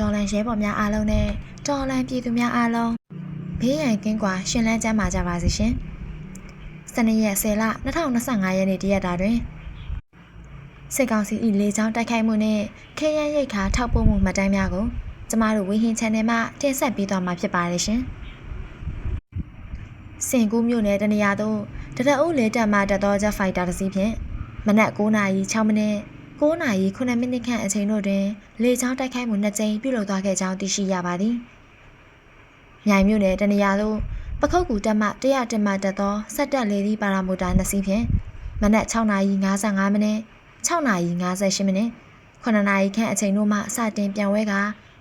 တော်လန်ရဲဘော်များအားလုံးနဲ့တော်လန်ပြည်သူများအားလုံးဘေးရန်ကင်းကွာရှင်လန်းကျမ်းမာကြပါစေရှင်။စနေရက်10လ2025ရက်နေ့တရက်တာတွင်စစ်ကောင်စီ၏လေကြောင်းတိုက်ခိုက်မှုနှင့်ခေရန်ရိတ်ခါထောက်ပို့မှုမှတ်တမ်းများကိုကျမတို့ဝင်းဟင်း channel မှာတင်ဆက်ပေးသွားမှာဖြစ်ပါတယ်ရှင်။စင်ကူးမြို့နယ်တနေရာသို့တရအုပ်လေတပ်မှတက်သော Jet Fighter တစ်စီးဖြင့်မနက်9:06မိနစ် 9နာရီ9မိနစ်ခန့်အချိန်တို့တွင်လေကြောင်းတိုက်ခိုက်မှုနှစ်ကြိမ်ပြုလုပ်သွားခဲ့ကြောင်းသိရှိရပါသည်။မြိုင်မြို့နယ်တနေရာသို့ပခုတ်ကူတက်မှ100တက်မှတက်သောစက်တက်လေသည့်ပါရာမိုတာနှစ်စီးဖြင့်မနက်6နာရီ55မိနစ်6နာရီ58မိနစ်9နာရီခန့်အချိန်တို့မှစတင်ပြန်ဝဲက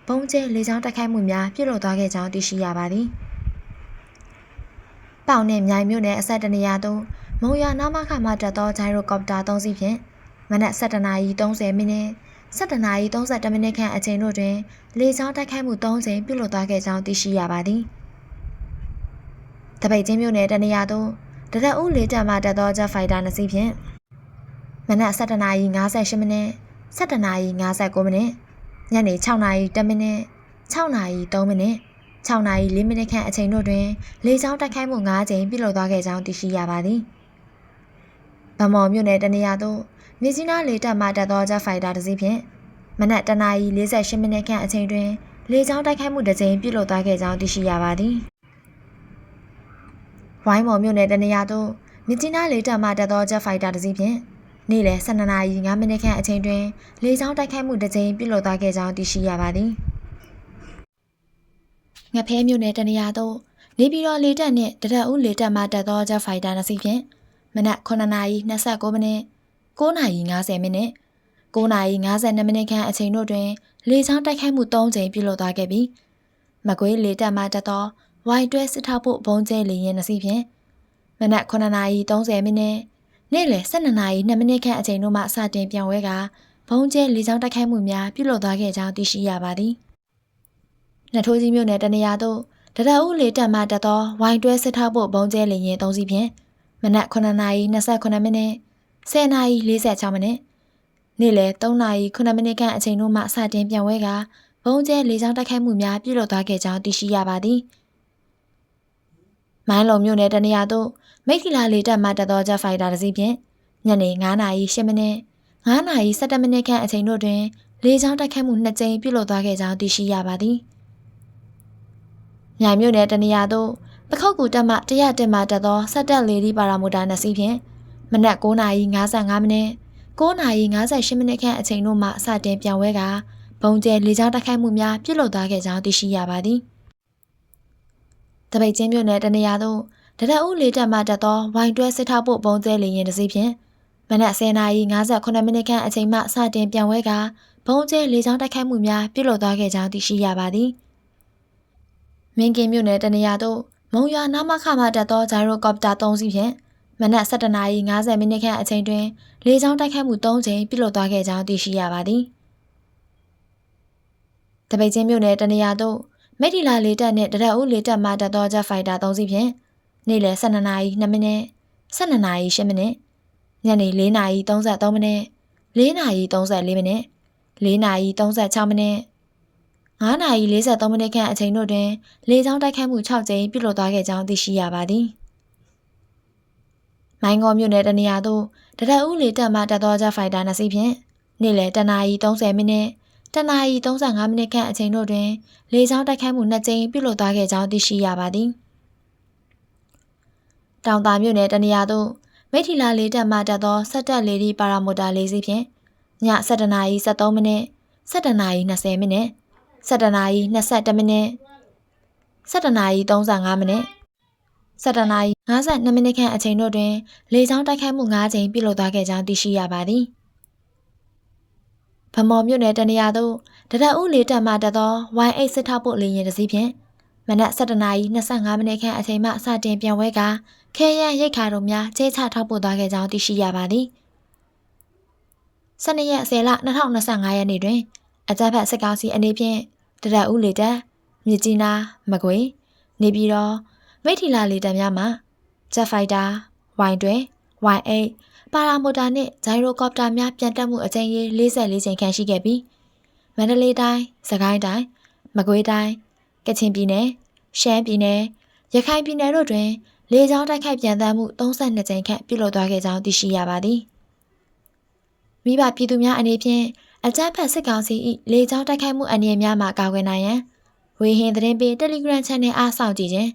ဘုံကျဲလေကြောင်းတိုက်ခိုက်မှုများပြုလုပ်သွားခဲ့ကြောင်းသိရှိရပါသည်။ပေါင်နှင့်မြိုင်မြို့နယ်အဆက်တနေရာသို့မုံရနာမခမှတက်သောဂျိုင်ရိုကော်ပတာ3စီးဖြင့် မနက်7:30နာရီ30မိနစ်7:30နာရီ32မိနစ်ခန့်အချိန်တို့တွင်လေကြောင်းတိုက်ခိုက်မှု3ကြိမ်ပြုလုပ်သွားခဲ့ကြောင်းသိရှိရပါသည်။တပိတ်ချင်းမြို့နယ်တနေရာသို့တရက်ဦးလေးတက်မှတက်သော Jet Fighter နှစ်စီးဖြင့်မနက်7:58နာရီ58မိနစ်7:59နာရီ59မိနစ်ညနေ6:00နာရီ10မိနစ်6:00နာရီ3မိနစ်6နာရီ4မိနစ်ခန့်အချိန်တို့တွင်လေကြောင်းတိုက်ခိုက်မှု9ကြိမ်ပြုလုပ်သွားခဲ့ကြောင်းသိရှိရပါသည်။ ဗမော်မြို့နယ်တနေရာသို့မြစ်ကြီးနားလေတပ်မှတက်သော Jet Fighter တစ်စီးဖြင့်မနက်တနာရီ48မိနစ်ခန့်အချိန်တွင်လေကြောင်းတိုက်ခိုက်မှုတစ်ကြိမ်ပြုလုပ်သွားခဲ့ကြောင်းသိရှိရပါသည်။ဝိုင်းမော်မြို့နယ်တနေရာသို့မြစ်ကြီးနားလေတပ်မှတက်သော Jet Fighter တစ်စီးဖြင့်နေ့လယ်12နာရီ5မိနစ်ခန့်အချိန်တွင်လေကြောင်းတိုက်ခိုက်မှုတစ်ကြိမ်ပြုလုပ်သွားခဲ့ကြောင်းသိရှိရပါသည်။ငဖဲမြို့နယ်တနေရာသို့နေပြည်တော်လေတပ်နှင့်တရက်ဦးလေတပ်မှတက်သော Jet Fighter တစ်စီးဖြင့် မနက်9နာရီ29မိနစ်9နာရီ50မိနစ်9နာရီ52မိနစ်ခန့်အချိန်တို့တွင်လေကြောင်းတိုက်ခိုက်မှု3ကြိမ်ပြုလုပ်သွားခဲ့ပြီးမကွေးလေတပ်မှတက်သော Y12 စစ်ထောက်ဖို့ဘုံကျဲလေရင်တစ်စီးဖြင့်မနက်9နာရီ30မိနစ်နေ့လယ်12နာရီ2မိနစ်ခန့်အချိန်တို့မှစတင်ပြောင်းဝဲကဘုံကျဲလေကြောင်းတိုက်ခိုက်မှုများပြုလုပ်သွားခဲ့ကြောင်းသိရှိရပါသည်။နထိုးကြီးမြို့နယ်တနေရာသို့တရဦးလေတပ်မှတက်သော Y12 စစ်ထောက်ဖို့ဘုံကျဲလေရင်3စီးဖြင့် မနက်9နာရီ28မိနစ်10နာရီ46မိနစ်နေ့လယ်3နာရီ9မိနစ်ခန့်အချိန်တို့မှစတင်ပြန်ဝဲကဘုံကျဲလေကြောင်းတိုက်ခိုက်မှုများပြုလုပ်သွားခဲ့ကြောင်းသိရှိရပါသည်။မိုင်းလုံမြို့နယ်တနေရာသို့မိထီလာလေတပ်မှတက်သော Jet Fighter တစ်စီးဖြင့်ညနေ9နာရီ10မိနစ်9နာရီ17မိနစ်ခန့်အချိန်တို့တွင်လေကြောင်းတိုက်ခိုက်မှု2ကြိမ်ပြုလုပ်သွားခဲ့ကြောင်းသိရှိရပါသည်။မြိုင်မြို့နယ်တနေရာသို့ ပခောက်ကူတက်မှ100တက်မှတက်သောစက်တက်လေဒီပါရာမိုတာနှစ်စီးဖြင့်မနက်9:55မိနစ်9:58မိနစ်ခန့်အချိန်တို့မှစတင်ပြောင်းဝဲကဘုံကျဲလေကြောင်းတိုက်ခိုက်မှုများပြုလုပ်သွားခဲ့ကြောင်းသိရှိရပါသည်။တပိတ်ချင်းမြို့နယ်တနေရာသို့တရက်ဦးလေတပ်မှတက်သောဝိုင်တွဲစစ်ထောက်ဖို့ဘုံကျဲလေရင်တစ်စီးဖြင့်မနက်10:58မိနစ်ခန့်အချိန်မှစတင်ပြောင်းဝဲကဘုံကျဲလေကြောင်းတိုက်ခိုက်မှုများပြုလုပ်သွားခဲ့ကြောင်းသိရှိရပါသည်။မင်းကင်းမြို့နယ်တနေရာသို့ မုံရွာနာမခမှတက်သောဂျိုင်ရိုကော်ပတာ3စီးဖြင့်မနက်7:50မိနစ်ခန့်အချိန်တွင်လေကြောင်းတိုက်ခိုက်မှု3ကြိမ်ပြုလုပ်သွားခဲ့ကြောင်းသိရှိရပါသည်။တပိတ်ချင်းမြို့နယ်တနေရာသို့မိထီလာလေတပ်နှင့်တရက်ဦးလေတပ်မှတက်သော Jet Fighter 3စီးဖြင့်နေ့လယ်12:02မိနစ်12:08မိနစ်ညနေ4:33မိနစ်4:34မိနစ်4:36မိနစ် 9နာရီ43မိနစ်ခန့်အချိန်တို့တွင်လေကြောင်းတိုက်ခိုက်မှု6ကြိမ်ပြုလုပ်သွားခဲ့ကြောင်းသိရှိရပါသည်။မိုင်းကောမြို့နယ်တနေရာသို့တရက်ဦးလေတပ်မှတက်သော Jet Fighter နှစ်စီးဖြင့်နေ့လယ်တနာရီ30မိနစ်တနာရီ35မိနစ်ခန့်အချိန်တို့တွင်လေကြောင်းတိုက်ခိုက်မှု2ကြိမ်ပြုလုပ်သွားခဲ့ကြောင်းသိရှိရပါသည်။တောင်တာမြို့နယ်တနေရာသို့မိထီလာလေတပ်မှတက်သောစက်တက်လေဒီပါရာမိုတာလေးစီးဖြင့်ည7:73မိနစ်7:20မိနစ် 7နာရီ22မိနစ်7နာရီ35မိနစ်7နာရီ52မိနစ်ခန့်အချိန်တို့တွင်လေကြောင်းတိုက်ခိုက်မှု9ကြိမ်ပြုလုပ်သွားခဲ့ကြောင်းသိရှိရပါသည်။ဗမော်မြို့နယ်တနေရာသို့တရက်ဦးလေတပ်မှတက်သော Y8 စစ်ထောက်ပို့လေယာဉ်တစ်စီးဖြင့်မနက်7နာရီ25မိနစ်ခန့်အချိန်မှစတင်ပြန်ဝဲကခဲရန်ရိတ်ခါတို့များကျဲချထောက်ပို့သွားခဲ့ကြောင်းသိရှိရပါသည်။12ရက်10လ2025ရက်နေ့တွင် အကြမ်းဖက်စစ်ကောင်စီအနေဖြင့်တရက်ဦးလေတပ်မြစ်ကြီးနားမကွေနေပြည်တော်မိထီလာလေတပ်များမှဂျက်ဖိုက်တာ Y12 Y8 ပါရာမိုတာနှင့်ဂျိုင်ရိုကော်ပတာများပြန်တက်မှုအကြိမ်ရေ44ကြိမ်ခန့်ရှိခဲ့ပြီးမမန္တလေးတိုင်းစကိုင်းတိုင်းမကွေးတိုင်းကချင်ပြည်နယ်ရှမ်းပြည်နယ်ရခိုင်ပြည်နယ်တို့တွင်လေကြောင်းတိုက်ခိုက်ပြန်တမ်းမှု32ကြိမ်ခန့်ပြုလုပ်သွားခဲ့ကြောင်းသိရှိရပါသည်မိဘပြည်သူများအနေဖြင့် အကြမ်းဖက်စစ်ကောင်စီ၏လေကြောင်းတိုက်ခိုက်မှုအန္တရာယ်များမှကာကွယ်နိုင်ရန်ဝေဟင်သတင်းပေး Telegram Channel အားစောင့်ကြည့်ခြင်း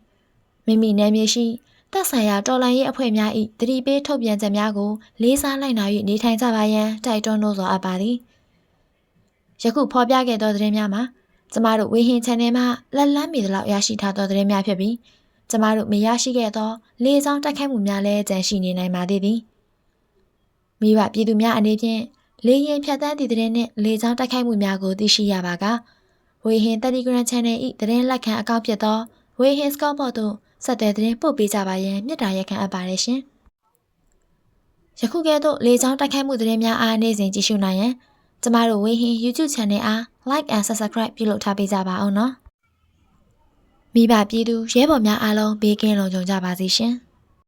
မိမိနယ်မြေရှိသက်ဆိုင်ရာတော်လှန်ရေးအဖွဲ့များ၏တတိပေးထုတ်ပြန်ချက်များကိုလေးစားလိုက်နာ၍နေထိုင်ကြပါရန်တိုက်တွန်းလို့ဆိုအပ်ပါသည်ယခုဖော်ပြခဲ့သောသတင်းများမှာကျမတို့ဝေဟင် Channel မှလက်လန်းမီသလောက်ရရှိထားသောသတင်းများဖြစ်ပြီးကျမတို့မရရှိခဲ့သော လေကြောင်းတိုက်ခိုက်မှုများလည်းကြန့်ရှိနေနိုင်ပါသေးသည်မိဘပြည်သူများအနေဖြင့် လေရင်ဖြတ်တန်းသည့်သတင်းနှင့်လေကြောင်းတိုက်ခိုက်မှုများကိုသိရှိရပါကဝေဟင် Telegram Channel ၏သတင်းလက်ခံအကောင့်ဖြစ်သောဝေဟင် Scout တို့ဆက်သွယ်သတင်းပို့ပေးကြပါရန်မြစ်တာရက်ခံအပ်ပါတယ်ရှင်။ယခုကဲ့သို့လေကြောင်းတိုက်ခိုက်မှုသတင်းများအားနေ့စဉ်ကြည့်ရှုနိုင်ရန်ကျမတို့ဝေဟင် YouTube Channel အား Like and Subscribe ပြုလုပ်ထားပေးကြပါအောင်နော်။မိဘပြည်သူရဲဘော်များအားလုံးဘေးကင်းလုံခြုံကြပါစေရှင်။